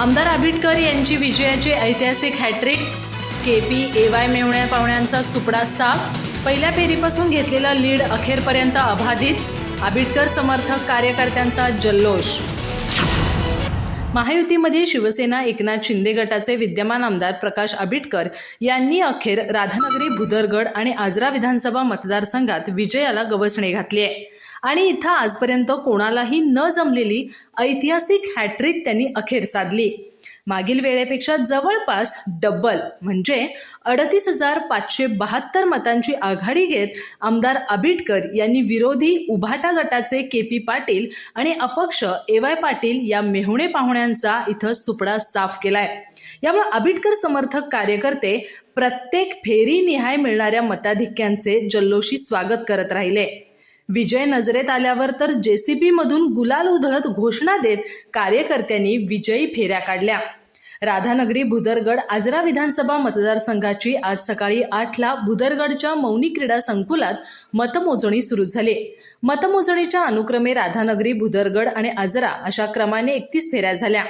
आमदार आबिटकर यांची विजयाची ऐतिहासिक hat trick K P A Y मेवण्या पाहुण्यांचा सुपडा साफ पहिल्या फेरीपासून घेतलेला लीड अखेरपर्यंत अबाधित. आबिटकर समर्थक कार्यकर्त्यांचा जल्लोष. महायुतीमध्ये शिवसेना एकनाथ शिंदे गटाचे विद्यमान आमदार प्रकाश आबिटकर यांनी अखेर राधानगरी भुदरगड आणि आजरा विधानसभा मतदारसंघात विजयाला गवसणे घातली आहे. आणि इथं आजपर्यंत कोणालाही न जमलेली ऐतिहासिक हॅट्रिक त्यांनी अखेर साधली. मागील वेळेपेक्षा जवळपास डब्बल म्हणजे अडतीस हजार पाचशे बहात्तर मतांची आघाडी घेत आमदार आबिटकर यांनी विरोधी उभाटा गटाचे के पी पाटील आणि अपक्ष ए वाय पाटील या मेहुणे पाहुण्यांचा इथं सुपडा साफ केलाय. यामुळे आबिटकर समर्थक कार्यकर्ते प्रत्येक फेरी निहाय मिळणाऱ्या मताधिक्यांचे जल्लोषी स्वागत करत राहिले. विजय नजरेत आल्यावर तर जेसीबी मधून गुलाल उधळत घोषणा देत कार्यकर्त्यांनी विजयी फेऱ्या काढल्या. राधानगरी भुदरगड आजरा विधानसभा मतदारसंघाची आज सकाळी आठला भुदरगडच्या मौनी क्रीडा संकुलात मतमोजणी सुरू झाली. मतमोजणीच्या अनुक्रमे राधानगरी भुदरगड आणि आजरा अशा क्रमाने एकतीस फेऱ्या झाल्या.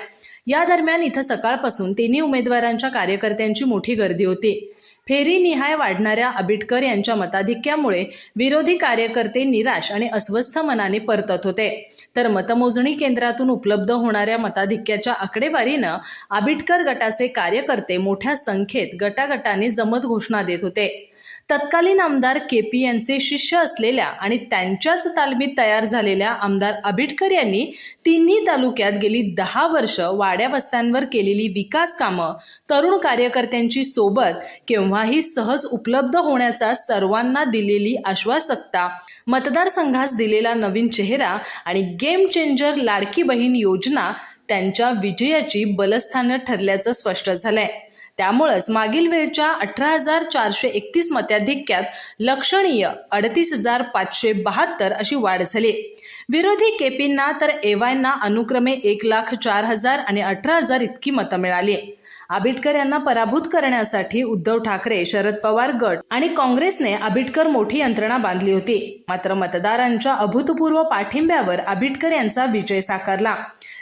या दरम्यान इथं सकाळपासून तिन्ही उमेदवारांच्या कार्यकर्त्यांची मोठी गर्दी होती. फेरी निहाय वाढणाऱ्या आबिटकर यांच्या मताधिक्यामुळे विरोधी कार्यकर्ते निराश आणि अस्वस्थ मनाने परतत होते. तर मतमोजणी केंद्रातून उपलब्ध होणाऱ्या मताधिक्याच्या आकडेवारीनं आबिटकर गटाचे कार्यकर्ते मोठ्या संख्येत गटागटाने जमत घोषणा देत होते. तत्कालीन आमदार के पी यांचे शिष्य असलेल्या आणि त्यांच्याच तालमीत तयार झालेल्या आमदार आबिटकर यांनी तिन्ही तालुक्यात गेली दहा वर्ष वाड्या वस्त्यांवर केलेली विकास कामं तरुण कार्यकर्त्यांची सोबत केव्हाही सहज उपलब्ध होण्याचा सर्वांना दिलेली आश्वासकता मतदारसंघास दिलेला नवीन चेहरा आणि गेम चेंजर लाडकी बहीण योजना त्यांच्या विजयाची बलस्थानं ठरल्याचं स्पष्ट झालंय. त्यामुळेच मागील वेळच्या अठरा हजार चारशे एकतीस मताधिक्यात लक्षणीय अडतीस हजार पाचशे बहात्तर अशी वाढ झाली. विरोधी केपींना तर एवायना अनुक्रमे एक लाख चार हजार आणि अठरा हजार इतकी मतं मिळाली. आबिटकर यांना पराभूत करण्यासाठी उद्धव ठाकरे शरद पवार गट आणि काँग्रेसने आबिटकर मोठी यंत्रणा बांधली होती. मात्र मतदारांच्या अभूतपूर्व पाठिंब्यावर आबिटकर यांचा विजय साकारला.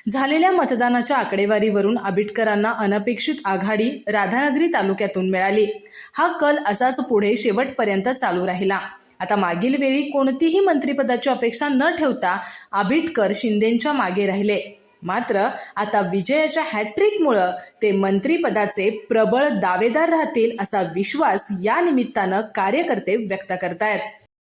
झालेल्या मतदानाच्या आकडेवारीवरून आबिटकरांना अनपेक्षित आघाडी राधानगरी तालुक्यातून मिळाली. हा कल असाच पुढे शेवटपर्यंत चालू राहिला. आता मागील वेळी कोणतीही मंत्रिपदाची अपेक्षा न ठेवता आबिटकर शिंदेंच्या मागे राहिले. मात्र आता विजयाच्या हॅट्रिकमुळं ते मंत्रिपदाचे प्रबळ दावेदार राहतील असा विश्वास या निमित्तानं कार्यकर्ते व्यक्त करतायत.